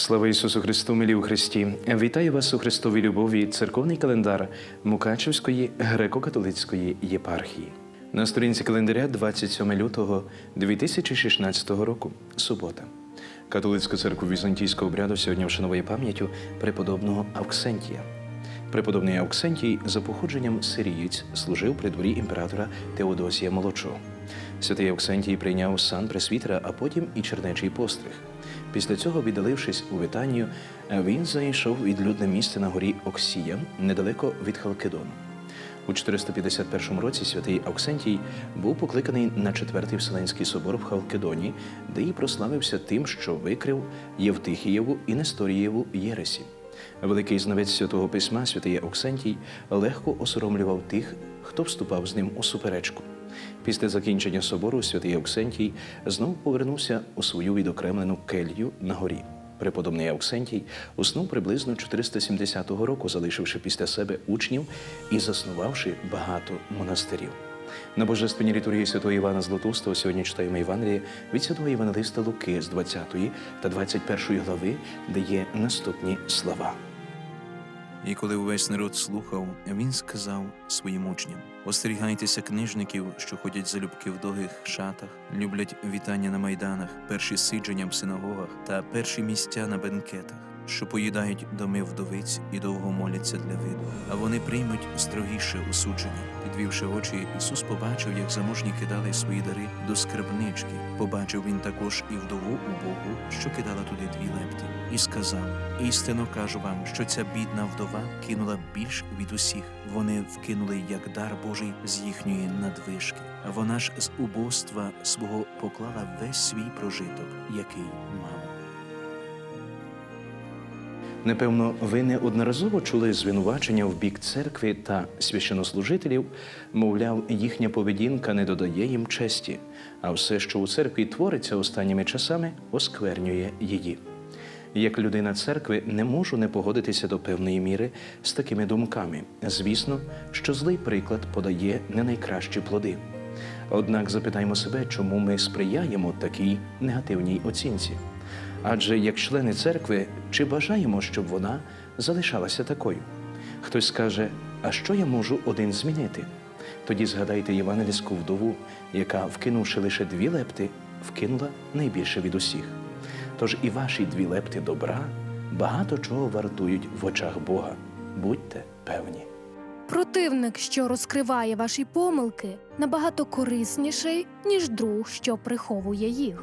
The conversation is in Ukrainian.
Слава Ісусу Христу, милі у Христі! Вітаю вас у Христовій любові, церковний календар Мукачевської греко-католицької єпархії. На сторінці календаря 27 лютого 2016 року, субота. Католицька церква візантійського обряду сьогодні вшановує пам'яттю преподобного Авксентія. Преподобний Ауксентій за походженням сирієць служив при дворі імператора Теодосія Молодшого. Святий Ауксентій прийняв сан пресвітера, а потім і чернечий постриг. Після цього, віддалившись у Витанію, він зайшов відлюдне місце на горі Оксія, недалеко від Халкидону. У 451 році святий Авксентій був покликаний на четвертий Вселенський собор в Халкидоні, де і прославився тим, що викрив Євтихієву і Несторієву Єресі. Великий знавець святого письма, святий Оксентій, легко осоромлював тих, хто вступав з ним у суперечку. Після закінчення собору святий Оксентій знову повернувся у свою відокремлену келью на горі. Преподобний Авксентій уснув приблизно 470 року, залишивши після себе учнів і заснувавши багато монастирів. На божественній літургії святого Івана Златоустого сьогодні читаємо Євангеліє від святого Євангелиста Луки з 20 та 21 глави, де є наступні слова. І коли увесь народ слухав, він сказав своїм учням: остерігайтеся книжників, що ходять залюбки в довгих шатах, люблять вітання на майданах, перші сидження в синагогах та перші місця на бенкетах, що поїдають доми вдовиць і довго моляться для виду. А вони приймуть строгіше осудження. Підвівши очі, Ісус побачив, як заможні кидали свої дари до скарбнички. Побачив він також і вдову убогу, що кидала туди дві лепті, і сказав: Істинно кажу вам, що ця бідна вдова кинула більш від усіх. Вони вкинули як дар Божий з їхньої надвишки. Вона ж з убоства свого поклала весь свій прожиток, який мала. Непевно, ви неодноразово чули звинувачення в бік церкви та священнослужителів, мовляв, їхня поведінка не додає їм честі, а все, що у церкві твориться останніми часами, осквернює її. Як людина церкви не можу не погодитися до певної міри з такими думками. Звісно, що злий приклад подає не найкращі плоди. Однак запитаймо себе, чому ми сприяємо такій негативній оцінці. Адже як члени церкви, чи бажаємо, щоб вона залишалася такою? Хтось скаже, а що я можу один змінити? Тоді згадайте євангельську вдову, яка, вкинувши лише дві лепти, вкинула найбільше від усіх. Тож і ваші дві лепти добра багато чого вартують в очах Бога. Будьте певні. Противник, що розкриває ваші помилки, набагато корисніший, ніж друг, що приховує їх.